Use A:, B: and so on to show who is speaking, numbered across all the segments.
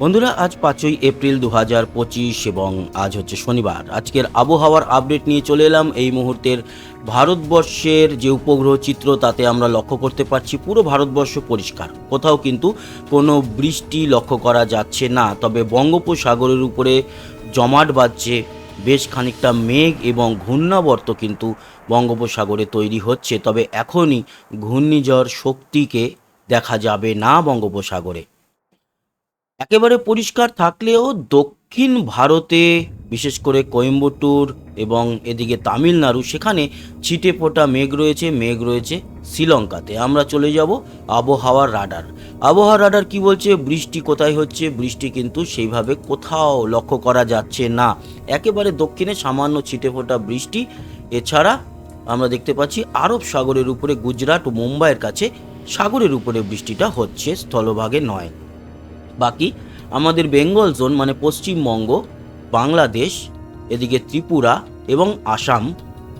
A: বন্ধুরা, আজ পাঁচই এপ্রিল দু হাজার পঁচিশ এবং আজ হচ্ছে শনিবার। আজকের আবহাওয়ার আপডেট নিয়ে চলে এলাম। এই মুহূর্তের ভারতবর্ষের যে উপগ্রহ চিত্র, তাতে আমরা লক্ষ্য করতে পারছি পুরো ভারতবর্ষ পরিষ্কার। কোথাও কিন্তু কোনো বৃষ্টি লক্ষ্য করা যাচ্ছে না। তবে বঙ্গোপসাগরের উপরে জমাট বাজছে বেশ খানিকটা মেঘ এবং ঘূর্ণাবর্ত কিন্তু বঙ্গোপসাগরে তৈরি হচ্ছে। তবে এখনই ঘূর্ণিঝড় শক্তিকে দেখা যাবে না বঙ্গোপসাগরে। একেবারে পরিষ্কার থাকলেও দক্ষিণ ভারতে, বিশেষ করে কোয়েম্বাটুর এবং এদিকে তামিলনাড়ু, সেখানে ছিটে ফোটা মেঘ রয়েছে মেঘ রয়েছে শ্রীলঙ্কাতে। আমরা চলে যাব আবহাওয়ার রাডার। আবহাওয়ার রাডার কি বলছে? বৃষ্টি কোথায় হচ্ছে? বৃষ্টি কিন্তু সেইভাবে কোথাও লক্ষ্য করা যাচ্ছে না। একেবারে দক্ষিণে সামান্য ছিটে ফোটা বৃষ্টি। এছাড়া আমরা দেখতে পাচ্ছি আরব সাগরের উপরে, গুজরাট ও মুম্বাইয়ের কাছে সাগরের উপরে বৃষ্টিটা হচ্ছে, স্থলভাগে নয়। বাকি আমাদের বেঙ্গল জোন মানে পশ্চিমবঙ্গ, বাংলাদেশ, এদিকে ত্রিপুরা এবং আসাম,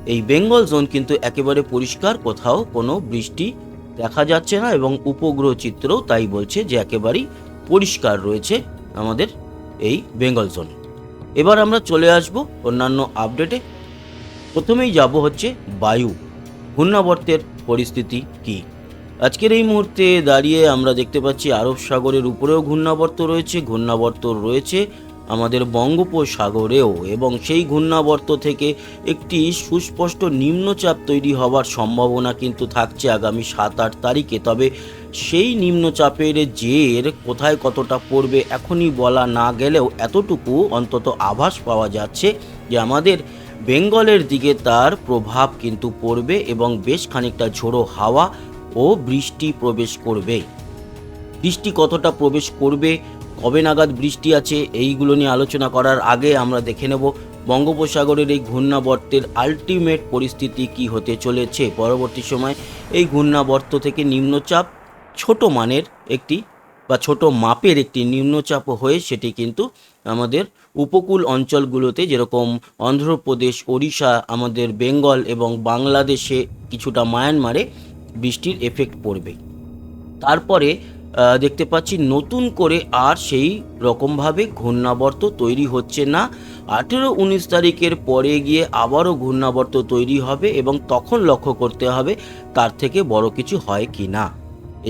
A: এই বেঙ্গল জোন কিন্তু একেবারে পরিষ্কার, কোথাও কোনো বৃষ্টি দেখা যাচ্ছে না এবং উপগ্রহ চিত্রও তাই বলছে যে একেবারেই পরিষ্কার রয়েছে আমাদের এই বেঙ্গল জোন। এবার আমরা চলে আসব অন্যান্য আপডেটে। প্রথমেই যাব হচ্ছে বায়ু। ঘূর্ণাবর্তের পরিস্থিতি কী? আজকের এই মুহূর্তে দাঁড়িয়ে আমরা দেখতে পাচ্ছি আরব সাগরের উপরেও ঘূর্ণাবর্ত রয়েছে ঘূর্ণাবর্ত রয়েছে আমাদের বঙ্গোপসাগরেও এবং সেই ঘূর্ণাবর্ত থেকে একটি সুস্পষ্ট নিম্নচাপ তৈরি হওয়ার সম্ভাবনা কিন্তু থাকছে আগামী সাত আট তারিখে। তবে সেই নিম্নচাপের জের কোথায় কতটা পড়বে এখনই বলা না গেলেও এতটুকু অন্তত আভাস পাওয়া যাচ্ছে যে আমাদের বেঙ্গলের দিকে তার প্রভাব কিন্তু পড়বে এবং বেশ খানিকটা ঝোড়ো হাওয়া ও বৃষ্টি প্রবেশ করবে। বৃষ্টি কতটা প্রবেশ করবে, কবে নাগাদ বৃষ্টি আছে, এইগুলো নিয়ে আলোচনা করার আগে আমরা দেখে নেব বঙ্গোপসাগরের এই ঘূর্ণাবর্তের আলটিমেট পরিস্থিতি কি হতে চলেছে। পরবর্তী সময় এই ঘূর্ণাবর্ত থেকে নিম্নচাপ ছোট মানের একটি বা ছোট মাপের একটি নিম্নচাপ হয়ে সেটি কিন্তু আমাদের উপকূল অঞ্চলগুলোতে যেরকম অন্ধ্রপ্রদেশ, ওড়িশা, আমাদের বেঙ্গল এবং বাংলাদেশে কিছুটা মায়ানমারে বৃষ্টির এফেক্ট পড়বে। তারপরে দেখতে পাচ্ছি নতুন করে আর সেই রকমভাবে ঘূর্ণাবর্ত তৈরি হচ্ছে না। আঠেরো উনিশ তারিখের পরে গিয়ে আবারও ঘূর্ণাবর্ত তৈরি হবে এবং তখন লক্ষ্য করতে হবে তার থেকে বড় কিছু হয় কি না।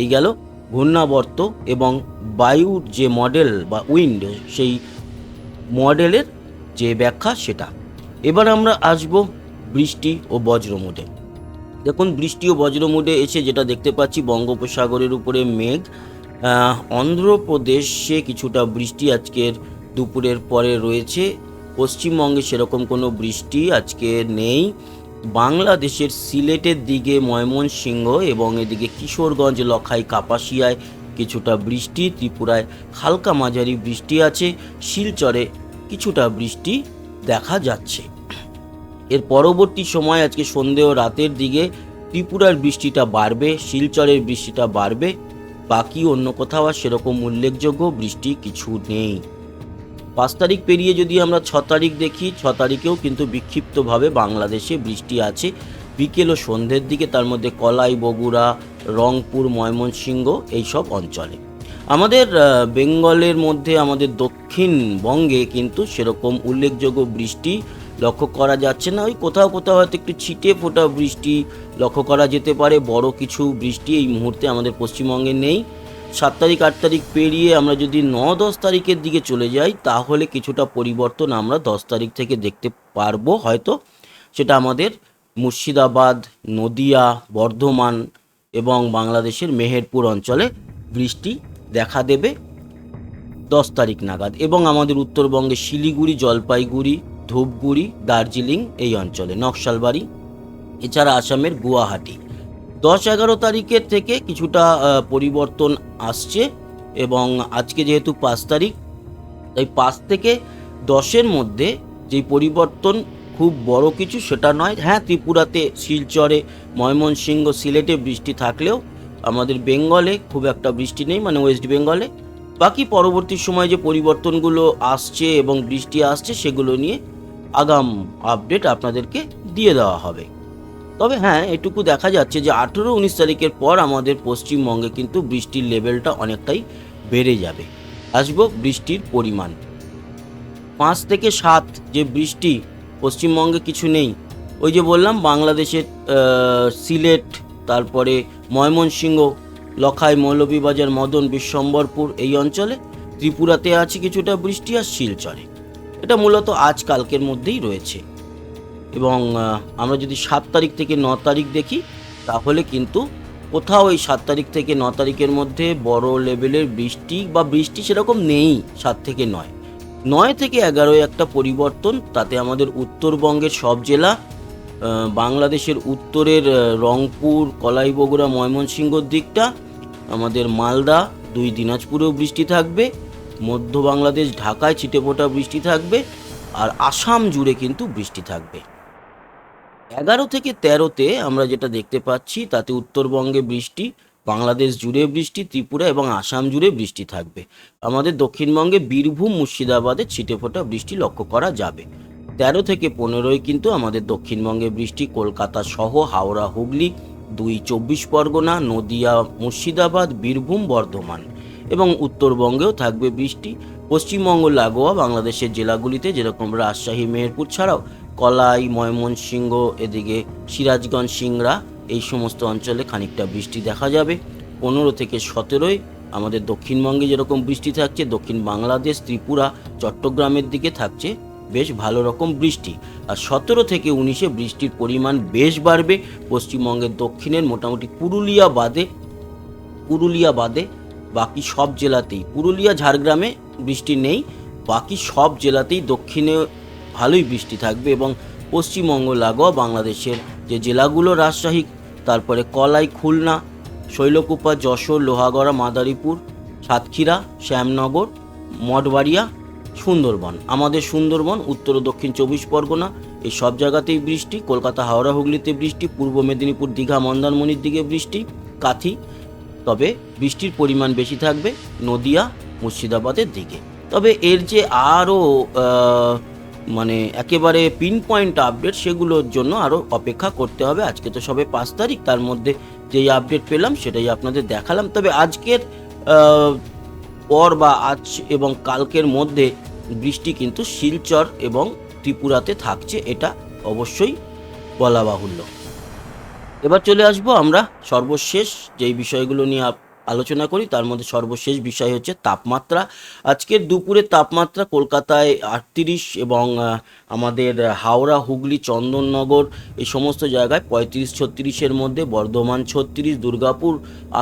A: এই গেল ঘূর্ণাবর্ত এবং বায়ুর যে মডেল বা উইন্ড সেই মডেলের যে ব্যাখ্যা সেটা। এবার আমরা আসব বৃষ্টি ও বজ্র মোডে দেখুন, বৃষ্টি ও বজ্র মোডে এসে যেটা দেখতে পাচ্ছি, বঙ্গোপসাগরের উপরে মেঘ। অন্ধ্রপ্রদেশে কিছুটা বৃষ্টি আজকের দুপুরের পরে রয়েছে। পশ্চিমবঙ্গে সেরকম কোনো বৃষ্টি আজকে নেই। বাংলাদেশের সিলেটের দিকে ময়মনসিংহ এবং এদিকে কিশোরগঞ্জ, লখাই, কাপাসিয়ায় কিছুটা বৃষ্টি, ত্রিপুরায় হালকা মাঝারি বৃষ্টি আছে। শিলচরে কিছুটা বৃষ্টি দেখা যাচ্ছে। এর পরবর্তী সময় আজকে সন্ধে ও রাতের দিকে ত্রিপুরার বৃষ্টিটা বাড়বে, শিলচরের বৃষ্টিটা বাড়বে, বাকি অন্য কোথাও আর সেরকম উল্লেখযোগ্য বৃষ্টি কিছু নেই। পাঁচ তারিখ পেরিয়ে যদি আমরা ছ তারিখ দেখি, ছ তারিখেও কিন্তু বিক্ষিপ্তভাবে বাংলাদেশে বৃষ্টি আছে। বিকেল ও সন্ধ্যের দিকে তার মধ্যে কলাই, বগুড়া, রংপুর, ময়মনসিংহ এইসব অঞ্চলে। আমাদের বেঙ্গলের মধ্যে আমাদের দক্ষিণবঙ্গে কিন্তু সেরকম উল্লেখযোগ্য বৃষ্টি লক্ষ্য করা যাচ্ছে না। ওই কোথাও কোথাও হয়তো একটু ছিটে ফোটা বৃষ্টি লক্ষ্য করা যেতে পারে। বড় কিছু বৃষ্টি এই মুহূর্তে আমাদের পশ্চিমবঙ্গে নেই। সাত তারিখ, আট তারিখ পেরিয়ে আমরা যদি ন, দশ তারিখের দিকে চলে যাই, তাহলে কিছুটা পরিবর্তন আমরা দশ তারিখ থেকে দেখতে পারব। হয়তো সেটা আমাদের মুর্শিদাবাদ, নদিয়া, বর্ধমান এবং বাংলাদেশের মেহেরপুর অঞ্চলে বৃষ্টি দেখা দেবে। দশ তারিখ নাগাদ এবং আমাদের উত্তরবঙ্গে শিলিগুড়ি, জলপাইগুড়ি ধূপগুড়ি, দার্জিলিং এই অঞ্চলে, নকশালবাড়ি, এছাড়া আসামের গুয়াহাটি। দশ এগারো তারিখের থেকে কিছুটা পরিবর্তন আসছে এবং আজকে যেহেতু পাঁচ তারিখ, তাই পাঁচ থেকে দশের মধ্যে যে পরিবর্তন খুব বড় কিছু সেটা নয়। হ্যাঁ ত্রিপুরাতে শিলচরে, ময়মনসিংহ সিলেটে বৃষ্টি থাকলেও আমাদের বেঙ্গলে খুব একটা বৃষ্টি নেই মানে ওয়েস্ট বেঙ্গলে। বাকি পরবর্তী সময় যে পরিবর্তনগুলো আসছে এবং বৃষ্টি আসছে সেগুলো নিয়ে আগাম আপডেট আপনাদেরকে দিয়ে দেওয়া হবে। তবে হ্যাঁ এটুকু দেখা যাচ্ছে যে আঠেরো উনিশ তারিখের পর আমাদের পশ্চিমবঙ্গে কিন্তু বৃষ্টির লেভেলটা অনেকটাই বেড়ে যাবে। আসব বৃষ্টির পরিমাণ। পাঁচ থেকে সাত যে বৃষ্টি পশ্চিমবঙ্গে কিছু নেই, ওই যে বললাম বাংলাদেশের সিলেট, তারপরে ময়মনসিংহ, লখাই, মৌলভীবাজার, মদন, বিশ্বম্বরপুর এই অঞ্চলে, ত্রিপুরাতে আছে কিছুটা বৃষ্টি আর শিলচরে। এটা মূলত আজ কালকের মধ্যেই রয়েছে। এবং আমরা যদি সাত তারিখ থেকে ন তারিখ দেখি, তাহলে কিন্তু কোথাও এই সাত তারিখ থেকে ন তারিখের মধ্যে বড় লেভেলের বৃষ্টি বা বৃষ্টি সেরকম নেই সাত থেকে নয়। নয় থেকে এগারোয় একটা পরিবর্তন, তাতে আমাদের উত্তরবঙ্গের সব জেলা বাংলাদেশের উত্তরের রংপুর, কলাই বগুড়া ময়মনসিংহর দিকটা, আমাদের মালদা, দুই দিনাজপুরেও বৃষ্টি থাকবে মধ্য বাংলাদেশ, ঢাকায় ছিটেফোঁটা বৃষ্টি থাকবে আর আসাম জুড়ে কিন্তু বৃষ্টি থাকবে। এগারো থেকে তেরোতে আমরা যেটা দেখতে পাচ্ছি, তাতে উত্তরবঙ্গে বৃষ্টি, বাংলাদেশ জুড়ে বৃষ্টি, ত্রিপুরা এবং আসাম জুড়ে বৃষ্টি থাকবে। আমাদের দক্ষিণবঙ্গে বীরভূম, মুর্শিদাবাদে ছিটেফোঁটা বৃষ্টি লক্ষ্য করা যাবে। তেরো থেকে পনেরোই কিন্তু আমাদের দক্ষিণবঙ্গে বৃষ্টি, কলকাতা সহ হাওড়া, হুগলি, দুই চব্বিশ পরগনা, নদিয়া, মুর্শিদাবাদ, বীরভূম, বর্ধমান। এবং উত্তরবঙ্গেও থাকবে বৃষ্টি। পশ্চিমবঙ্গ লাগোয়া বাংলাদেশের জেলাগুলিতে, যেরকম রাজশাহী, মেহেরপুর ছাড়াও কলাই, ময়মনসিংহ, এদিকে সিরাজগঞ্জ, সিংড়া, এই সমস্ত অঞ্চলে খানিকটা বৃষ্টি দেখা যাবে। পনেরো থেকে সতেরোই আমাদের দক্ষিণবঙ্গে যেরকম বৃষ্টি থাকছে, দক্ষিণ বাংলাদেশ, ত্রিপুরা, চট্টগ্রামের দিকে থাকছে বেশ ভালো রকম বৃষ্টি। আর সতেরো থেকে উনিশে বৃষ্টির পরিমাণ বেশ বাড়বে। পশ্চিমবঙ্গের দক্ষিণের মোটামুটি পুরুলিয়া বাদে পুরুলিয়া বাদে বাকি সব জেলাতেই। পুরুলিয়া, ঝাড়গ্রামে বৃষ্টি নেই, বাকি সব জেলাতেই দক্ষিণে ভালোই বৃষ্টি থাকবে এবং পশ্চিমবঙ্গ, লাগোয়া বাংলাদেশের যে জেলাগুলো রাজশাহী, তারপরে কলাই, খুলনা, শৈলকুপা, যশোর, লোহাগড়া, মাদারীপুর, সাতক্ষীরা, শ্যামনগর, মঠবাড়িয়া, সুন্দরবন। আমাদের সুন্দরবন, উত্তর ও দক্ষিণ চব্বিশ পরগনা, এই সব জায়গাতেই বৃষ্টি। কলকাতা, হাওড়া, হুগলিতে বৃষ্টি, পূর্ব মেদিনীপুর, দীঘা, মন্দারমণির দিকে বৃষ্টি, কাথি তবে বৃষ্টির পরিমাণ বেশি থাকবে নদিয়া, মুর্শিদাবাদের দিকে। তবে এর যে আরও মানে একেবারে পিন পয়েন্ট আপডেট সেগুলোর জন্য আরও অপেক্ষা করতে হবে। আজকে তো সবে পাঁচ তারিখ, তার মধ্যে যেই আপডেট পেলাম সেটাই আপনাদের দেখালাম। তবে আজকের পর বা আজ এবং কালকের মধ্যে বৃষ্টি কিন্তু শিলচর এবং ত্রিপুরাতে থাকছে, এটা অবশ্যই বলা বাহুল্য। এবার চলে আসব আমরা সর্বশেষ যেই বিষয়গুলো নিয়ে আলোচনা করি, তার মধ্যে সর্বশেষ বিষয় হচ্ছে তাপমাত্রা। আজকের দুপুরে তাপমাত্রা কলকাতায় আটত্রিশ এবং আমাদের হাওড়া, হুগলি, চন্দননগর এই সমস্ত জায়গায় পঁয়ত্রিশ, ছত্রিশের মধ্যে, বর্ধমান ছত্রিশ, দুর্গাপুর,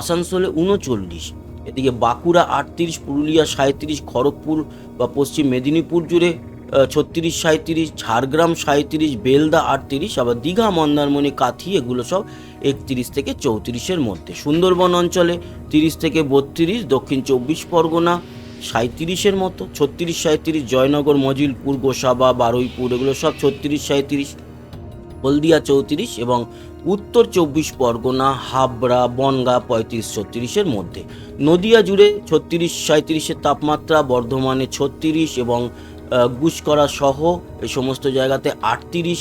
A: আসানসোলে উনচল্লিশ। এদিকে বাঁকুড়া আটত্রিশ, পুরুলিয়া সাঁত্রিশ খড়গপুর বা পশ্চিম মেদিনীপুর জুড়ে ছত্রিশ সাঁত্রিশ ঝাড়গ্রাম সাঁত্রিশ বেলদা আটত্রিশ, আবার দীঘা, মন্দারমণি, কাথি, এগুলো সব একত্রিশ থেকে চৌত্রিশের মধ্যে। সুন্দরবন অঞ্চলে তিরিশ থেকে বত্রিশ, দক্ষিণ চব্বিশ পরগনা সাঁত্রিশের মতো, ছত্রিশ সাঁত্রিশ জয়নগর, মজিলপুর, গোসাবা, বারুইপুর, এগুলো সব ছত্রিশ সাঁত্রিশ হলদিয়া চৌত্রিশ এবং উত্তর চব্বিশ পরগনা, হাবড়া, বনগা পঁয়ত্রিশ ছত্রিশের মধ্যে। নদিয়া জুড়ে ছত্রিশ সাঁত্রিশের তাপমাত্রা বর্ধমানে ছত্রিশ এবং গুসকরা সহ এই সমস্ত জায়গাতে আটত্রিশ,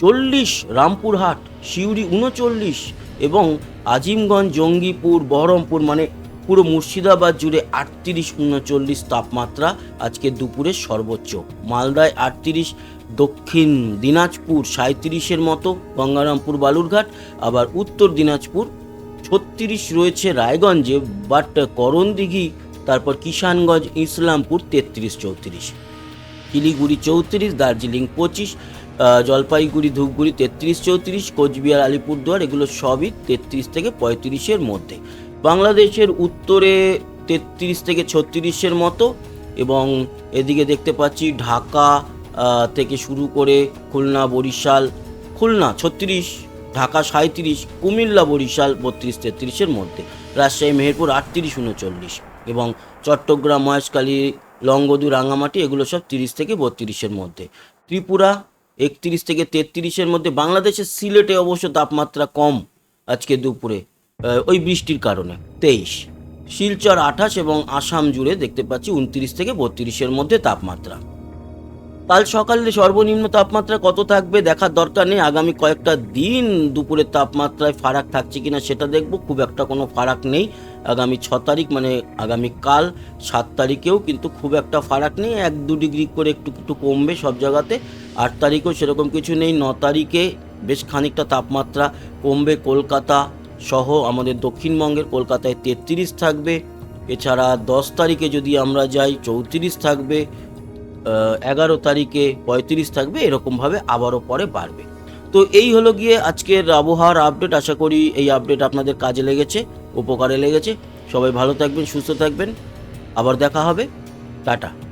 A: চল্লিশ, রামপুরহাট, সিউড়ি উনচল্লিশ এবং আজিমগঞ্জ, জঙ্গিপুর, বহরমপুর মানে পুরো মুর্শিদাবাদ জুড়ে আটত্রিশ, উনচল্লিশ তাপমাত্রা আজকে দুপুরে সর্বোচ্চ। মালদায় আটত্রিশ, দক্ষিণ দিনাজপুর সাঁত্রিশের মতো, গঙ্গারামপুর, বালুরঘাট, আবার উত্তর দিনাজপুর ছত্রিশ রয়েছে রায়গঞ্জে, বাট করণদিঘি, তারপর কিষানগঞ্জ, ইসলামপুর তেত্রিশ, চৌত্রিশ। শিলিগুড়ি চৌত্রিশ, দার্জিলিং পঁচিশ জলপাইগুড়ি, ধূপগুড়ি তেত্রিশ, চৌত্রিশ, কোচবিহার, আলিপুরদুয়ার, এগুলো সবই তেত্রিশ থেকে পঁয়ত্রিশের মধ্যে। বাংলাদেশের উত্তরে তেত্রিশ থেকে ছত্রিশের মতো এবং এদিকে দেখতে পাচ্ছি ঢাকা থেকে শুরু করে খুলনা, বরিশাল, খুলনা ছত্রিশ, ঢাকা সাঁত্রিশ কুমিল্লা, বরিশাল বত্রিশ, তেত্রিশের মধ্যে। রাজশাহী, মেহেরপুর আটত্রিশ, উনচল্লিশ এবং চট্টগ্রাম, মহেশখালী লংগদু রাঙামাটি এগুলো সব তিরিশ থেকে বত্রিশের মধ্যে। ত্রিপুরা একত্রিশ থেকে তেত্রিশের মধ্যে। বাংলাদেশের সিলেটে অবশ্য তাপমাত্রা কম আজকে দুপুরে ওই বৃষ্টির কারণে। তেইশ। শিলচর আঠাশ এবং আসাম জুড়ে দেখতে পাচ্ছি উনত্রিশ থেকে বত্রিশের মধ্যে তাপমাত্রা। কাল সকালে সর্বনিম্ন তাপমাত্রা কত থাকবে দেখার দরকার নেই। আগামী কয়েকটা দিন দুপুরের তাপমাত্রায় ফারাক থাকছে কিনা সেটা দেখব। খুব একটা কোনো ফারাক নেই আগামী ছ তারিখ মানে আগামী কাল সাত তারিখেও কিন্তু খুব একটা ফারাক নেই। এক দু ডিগ্রি করে একটু একটু কমবে সব জায়গাতে। আট তারিখেও সেরকম কিছু নেই। ন তারিখে বেশ খানিকটা তাপমাত্রা কমবে কলকাতা সহ আমাদের দক্ষিণবঙ্গের। কলকাতায় তেত্রিশ থাকবে। এছাড়া দশ তারিখে যদি আমরা যাই, চৌত্রিশ থাকবে। এগারো তারিখে পঁয়ত্রিশ থাকবে, এরকমভাবে আবারও পরে বাড়বে। তো এই হলো গিয়ে আজকের আবহাওয়ার আপডেট আশা করি এই আপডেট আপনাদের কাজে লেগেছে, উপকারে লেগেছে। সবাই ভালো থাকবেন, সুস্থ থাকবেন। আবার দেখা হবে। টাটা।